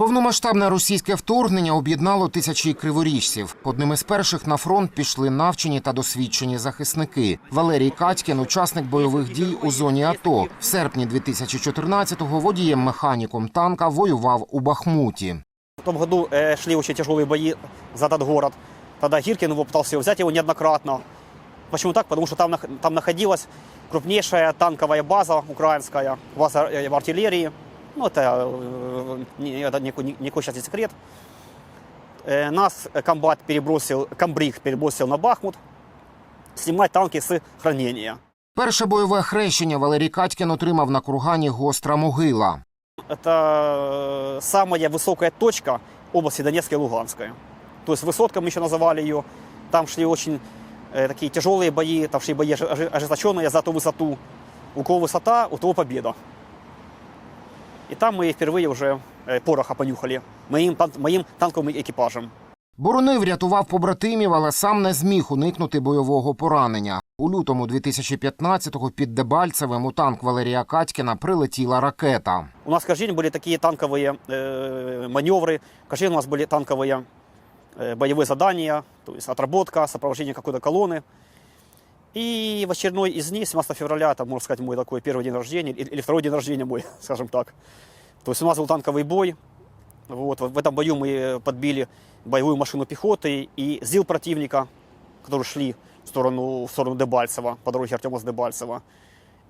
Повномасштабне російське вторгнення об'єднало тисячі криворіжців. Одним із перших на фронт пішли навчені та досвідчені захисники. Валерій Катькін, учасник бойових дій у зоні АТО. В серпні 2014-го водієм-механіком танка воював у Бахмуті. В том году э, шли очень тяжелые бои за этот город. Тогда Гиркин его пытался взять его неоднократно. Почему так? Потому что там, нах- там находилась крупнейшая танковая база украинская, база э, в артиллерии. Ну, это, э, не- это никакой, ни- никакой сейчас не секрет. Э, нас э, комбат перебросил, комбриг перебросил на Бахмут снимать танки с хранения. Перше бойове хрещення Валерій Катькін отримав на кургані Гостра могила. Это э, самая высокая точка области Донецкой и Луганской. То есть высотка мы еще называли ее. Там шли очень э, такие тяжелые бои, там шли бои ожи- ожи- ожесточенные за ту высоту. У кого высота, у того победа. И там мы впервые уже э, пороха понюхали моим, тан- моим танковым экипажем. Боронив рятував побратимів, але сам не зміг уникнути бойового поранення. У лютому 2015-го під Дебальцевим у танк Валерія Катькіна прилетіла ракета. У нас каждый день были такие танковые э, маневры, каждый день у нас были танковые э, боевые задания, то есть отработка, сопровождение какой-то колонны. И в очередной из них, 17 февраля, это, можно сказать, мой такой первый день рождения, или или второй день рождения мой, скажем так. То есть у нас был танковый бой. Вот, в в этом бою мы подбили боевую машину пехоты и ЗИЛ противника, которые шли в сторону, в сторону Дебальцева, по дороге Артема с Дебальцева.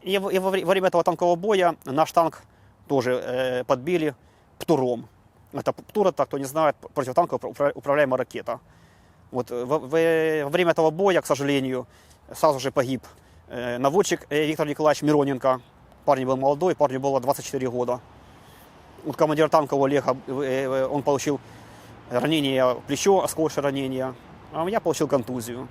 И, в- и во, вре- во время этого танкового боя наш танк тоже э, подбили птуром. Это птур, это, кто не знает, противотанковая управля- управляемая ракета. Вот, э, во, во- во время этого боя, к сожалению, сразу же погиб э, наводчик э, Виктор Николаевич Мироненко. Парень был молодой, парню было 24 года. Вот командир танка у Олега, э, э, он получил ранение в плечо, осколочное ранение, а я получил контузию.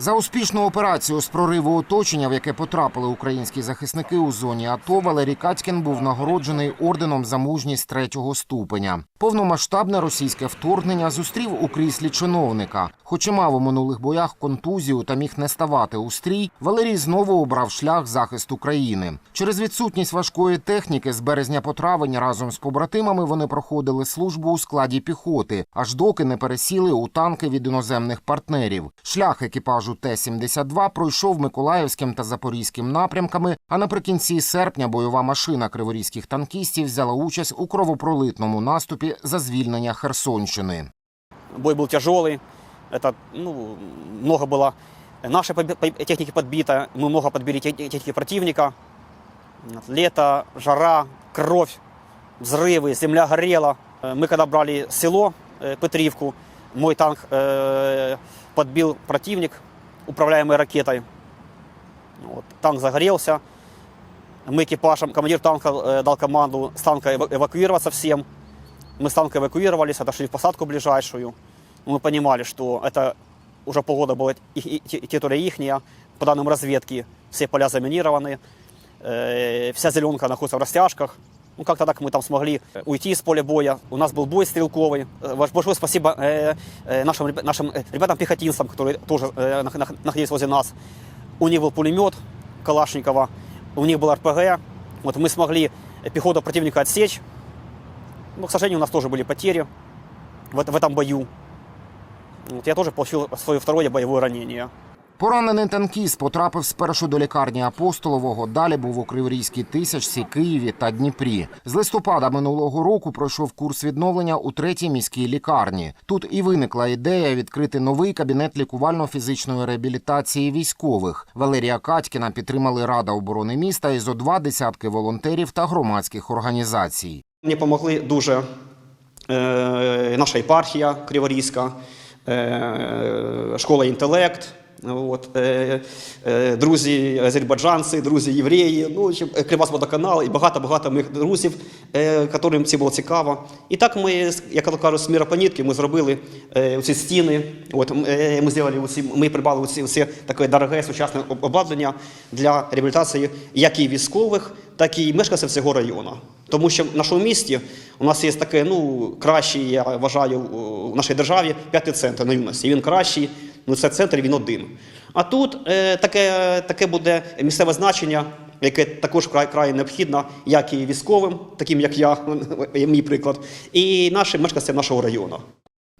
За успішну операцію з прориву оточення, в яке потрапили українські захисники у зоні АТО, Валерій Катькін був нагороджений орденом за мужність третього ступеня. Повномасштабне російське вторгнення зустрів у кріслі чиновника. Хоч і мав у минулих боях контузію та міг не ставати у стрій, Валерій знову обрав шлях захисту країни. Через відсутність важкої техніки з березня по травень разом з побратимами вони проходили службу у складі піхоти, аж доки не пересіли у танки від іноземних партнерів. Шлях екіпажу Т-72 пройшов Миколаївським та Запорізьким напрямками. А наприкінці серпня бойова машина криворізьких танкістів взяла участь у кровопролитному наступі за звільнення Херсонщини. Бой был тяжелый. Это, ну, много было нашей побе- по- техники подбито, мы много подбили те- техники противника. Вот, Лето, жара, кровь, взрывы, земля горела. Э, Мы когда брали село э, Петривку, мой танк э, подбил противник, управляемый ракетой. Вот, танк загорелся. Мы экипажем, командир танка э, дал команду с танка эва- эвакуироваться всем. Мы с танка эвакуировались, отошли в посадку ближайшую. Мы понимали, что это уже полгода была их- и- те- территория ихняя. По данным разведки, все поля заминированы, э, вся зеленка находится в растяжках. Ну, как-то так мы там смогли э, уйти с поля боя. У нас был бой стрелковый. Э, Большое спасибо э, нашим, нашим ребятам-пехотинцам, которые тоже нах- нах- находились возле нас. У них был пулемет Калашникова, у них был РПГ. Вот мы смогли пехоту противника отсечь. Но, к сожалению, у нас тоже были потери в этом бою. Вот я тоже получил свое второе боевое ранение. Поранений танкіст потрапив спершу до лікарні Апостолового, далі був у Криворізькій тисячці, Києві та Дніпрі. З листопада минулого року пройшов курс відновлення у третій міській лікарні. Тут і виникла ідея відкрити новий кабінет лікувально-фізичної реабілітації військових. Валерія Катькіна підтримали Рада оборони міста і зо два десятки волонтерів та громадських організацій. Мені допомогли дуже е, наша єпархія Криворізька, е, школа інтелект. От, е, е, друзі азербайджанці, друзі євреї, ну, е, і багато-багато моїх друзів, е, яким це було цікаво. І так ми, як я кажу, з міропонітки ми зробили е, ці стіни. От, е, ми, зробили оці, ми придбали оці, оці таке дороге сучасне обладнання для реабілітації як і військових, так і мешканців цього району. Тому що в нашому місті у нас є таке, ну, кращий, я вважаю, у нашій державі п'ятий центр на юності. Він кращий, ну це центр, він один. А тут е, таке, таке буде місцеве значення яке також край, край необхідно, як і військовим, таким як я, мій приклад, і нашим мешканцям нашого району.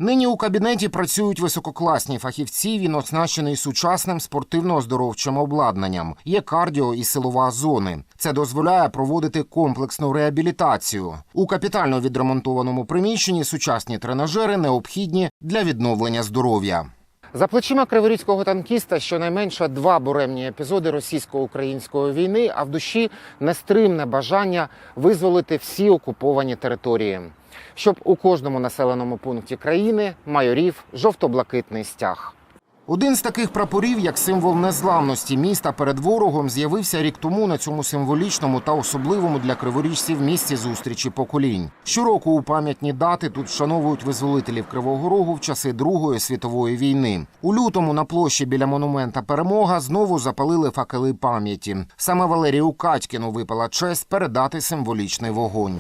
Нині у кабінеті працюють висококласні фахівці. Він оснащений сучасним спортивно-оздоровчим обладнанням. Є кардіо і силова зони. Це дозволяє проводити комплексну реабілітацію. У капітально відремонтованому приміщенні сучасні тренажери необхідні для відновлення здоров'я. За плечима криворізького танкіста щонайменше два буремні епізоди російсько-української війни, а в душі нестримне бажання визволити всі окуповані території, щоб у кожному населеному пункті країни майорів жовто-блакитний стяг. Один з таких прапорів, як символ незламності міста перед ворогом, з'явився рік тому на цьому символічному та особливому для криворіжців місці зустрічі поколінь. Щороку у пам'ятні дати тут вшановують визволителів Кривого Рогу в часи Другої світової війни. У лютому на площі біля монумента Перемога знову запалили факели пам'яті. Саме Валерію Катькіну випала честь передати символічний вогонь.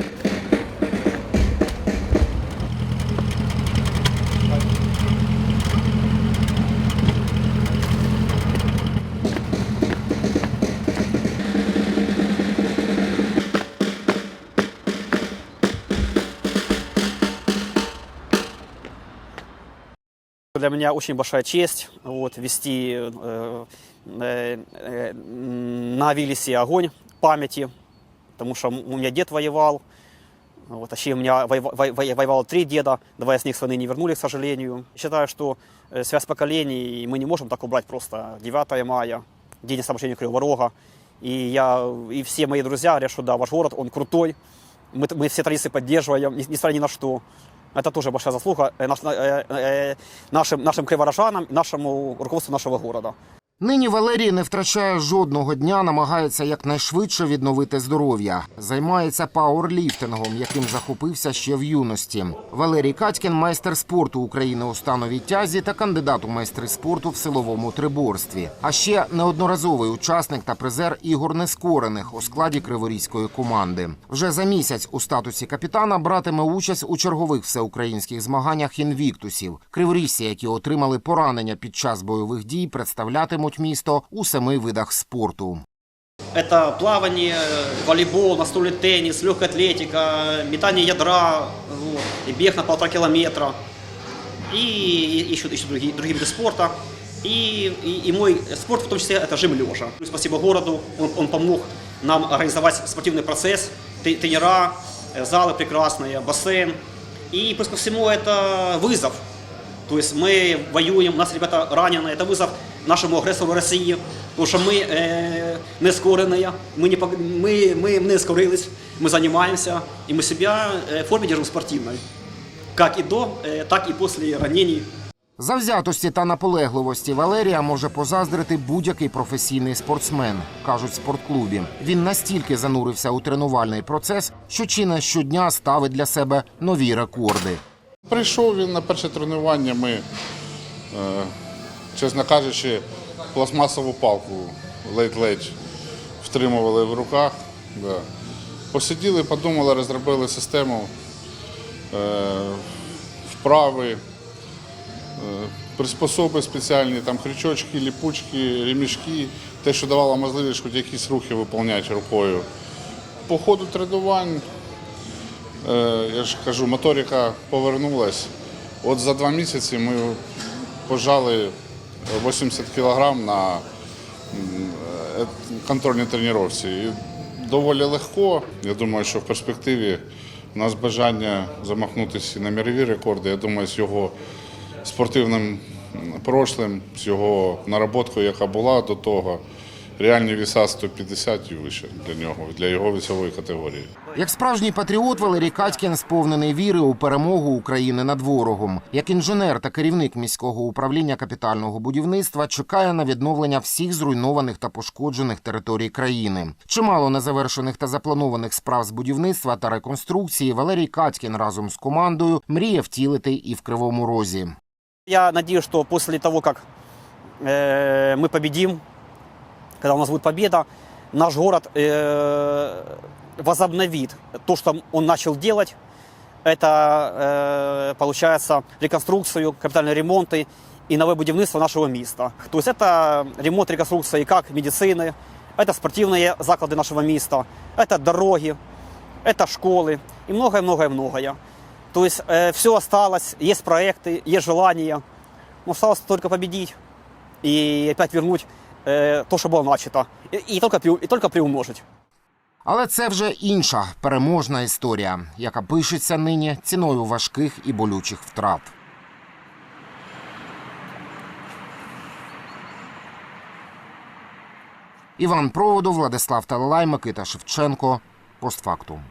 Для меня очень большая честь вот, вести э, э, на Виллисе огонь памяти, потому что у меня дед воевал, вот, точнее, у меня воева- во- во- воевало три деда, два из них с войны не вернулись, к сожалению. Считаю, что э, связь поколений мы не можем так убрать просто 9 мая, день освобождения Кривого Рога. И я, и все мои друзья говорят, что да, ваш город, он крутой, мы, мы все традиции поддерживаем, не- несмотря ни на что. Это тоже большая заслуга э, наш- э, э, нашим, нашим криворожанам, нашему руководству нашего города. Нині Валерій не втрачає жодного дня, намагається якнайшвидше відновити здоров'я. Займається пауерліфтингом, яким захопився ще в юності. Валерій Катькін майстер спорту України у становій тязі та кандидат у майстри спорту в силовому триборстві. А ще неодноразовий учасник та призер ігор нескорених у складі криворізької команди. Вже за місяць у статусі капітана братиме участь у чергових всеукраїнських змаганнях інвіктусів. Криворіжці, які отримали поранення під час бойових дій, представлятимуть місто у семи видах спорту. Это плавание, волейбол, настольный теннис, легкая атлетика, метание ядра, вот, и бег на полтора километра, и, и еще, еще другие, другие виды спорта. И, и, и мой спорт, в том числе, это жим лежа. Спасибо городу, он, он помог нам организовать спортивный процесс, Т- тренера, э, залы прекрасные, бассейн. И плюс ко всему это вызов. То есть мы воюем, у нас ребята ранены, это вызов нашему агрессору России, потому что мы э, не скоренные, мы не, пог- мы, мы не скорились, мы занимаемся, и мы себя э, в форме держим спортивной. Как и до, э, так и после ранений. Завзятості та наполегливості Валерія може позаздрити будь-який професійний спортсмен, кажуть в спортклубі. Він настільки занурився у тренувальний процес, що чи не щодня ставить для себе нові рекорди. Прийшов він на перше тренування. Ми, е, чесно кажучи, пластмасову палку ледь-ледь втримували в руках. Да. Посиділи, подумали, розробили систему е, вправи, е, приспособи спеціальні, там крючочки, ліпучки, ремішки, те, що давало можливість хоч якісь рухи виконувати рукою. По ходу тренувань Е, я ж кажу, моторика повернулась. От за два місяці ми пожали 80 кілограм на е, контрольній тренувці. Доволі легко. Я думаю, що в перспективі у нас бажання замахнутися на мірові рекорди. Я думаю, з його спортивним прошлим, з його наработкою, яка була до того, реальні віса 150 і вище для нього, для його вісової категорії. Як справжній патріот, Валерій Катькін сповнений віри у перемогу України над ворогом. Як інженер та керівник міського управління капітального будівництва чекає на відновлення всіх зруйнованих та пошкоджених територій країни. Чимало незавершених та запланованих справ з будівництва та реконструкції Валерій Катькін разом з командою мріє втілити і в Кривому Розі. Я надеюсь, что после того, как э, мы победим, когда у нас будет победа, наш город э, возобновит то, что он начал делать. Это, э, получается, реконструкцию, капитальные ремонты и новое будівництво нашего места. То есть это ремонт, реконструкция и как медицины, Это спортивные заклады нашего места, это дороги, это школы и многое-многое-многое. То есть все осталось, есть проекты, есть желание. Но осталось только победить и опять вернуть э, то, что было начато. И, и только, приу- и только приумножить. Але це вже інша переможна історія, яка пишеться нині ціною важких і болючих втрат. Іван Проводов, Владислав Талалай, Микита Шевченко. Постфактум.